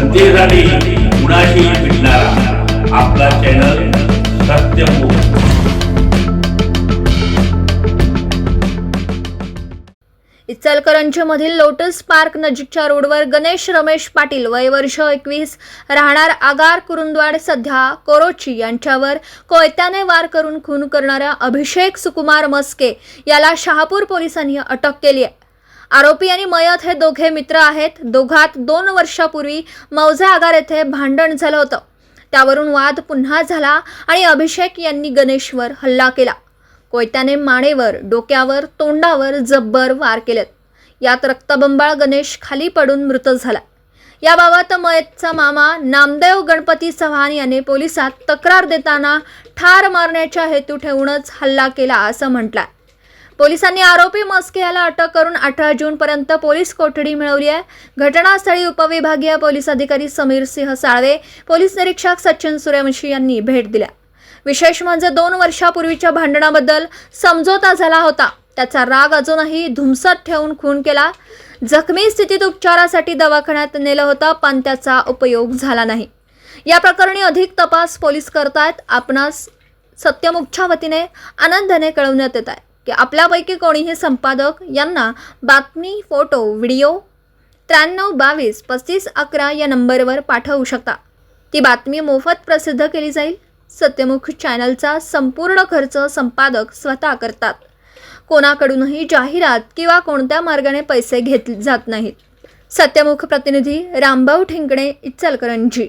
जनतेसाठी कुणाशी भेटणारा. आपला चॅनल सत्यमुख इचलकरंजीमधील लोटस पार्क नजीकच्या रोडवर गणेश रमेश पाटील वय वर्ष एकवीस. राहणार आगार कुरुंदवाड सध्या कोरोची यांच्यावर कोयत्याने वार करून खून करणाऱ्या अभिषेक सुकुमार मस्के याला शहापूर पोलिसांनी अटक केली आहे. आरोपी आणि मयत हे दोघे मित्र आहेत. दोघात दोन वर्षापूर्वी मौजे आगार येथे भांडण झालं होतं. त्यावरून वाद पुन्हा झाला आणि अभिषेक यांनी गणेशवर हल्ला केला. कोयत्याने मानेवर डोक्यावर तोंडावर जब्बर वार केलेत. यात रक्तबंबाळ गणेश खाली पडून मृत झाला. याबाबत मयतचा मामा नामदेव गणपती चव्हाण याने पोलिसात तक्रार देताना ठार मारण्याच्या हेतू ठेवूनच हल्ला केला असं म्हटलंय. पोलिसांनी आरोपी मस्के याला अटक करून अठरा जूनपर्यंत पोलीस कोठडी मिळवली आहे. घटनास्थळी उपविभागीय पोलीस अधिकारी समीर सिंह साळवे पोलीस निरीक्षक सचिन सूर्यवंशी यांनी भेट दिल्या. विशेष म्हणजे दोन वर्षापूर्वीच्या भांडणाबद्दल समझोता झाला होता. त्याचा राग अजूनही धुमसत ठेवून खून केला. जखमी स्थितीत उपचारासाठी दवाखान्यात नेलं होतं पण त्याचा उपयोग झाला नाही. या प्रकरणी अधिक तपास पोलीस करतायत. आपणास सत्यमुखच्या वतीने आनंदाने कळवण्यात येत आहे. की आपल्यापैकी कोणीही संपादक यांना बातमी फोटो व्हिडिओ त्र्याण्णव बावीस पस्तीस अकरा या नंबरवर पाठवू शकता. ती बातमी मोफत प्रसिद्ध केली जाईल. सत्यमुख चॅनलचा संपूर्ण खर्च संपादक स्वतः करतात. कोणाकडूनही जाहिरात किंवा कोणत्या मार्गाने पैसे घेतले जात नाहीत. सत्यमुख प्रतिनिधी रामभाऊ ठिंकणे इचलकरंजी.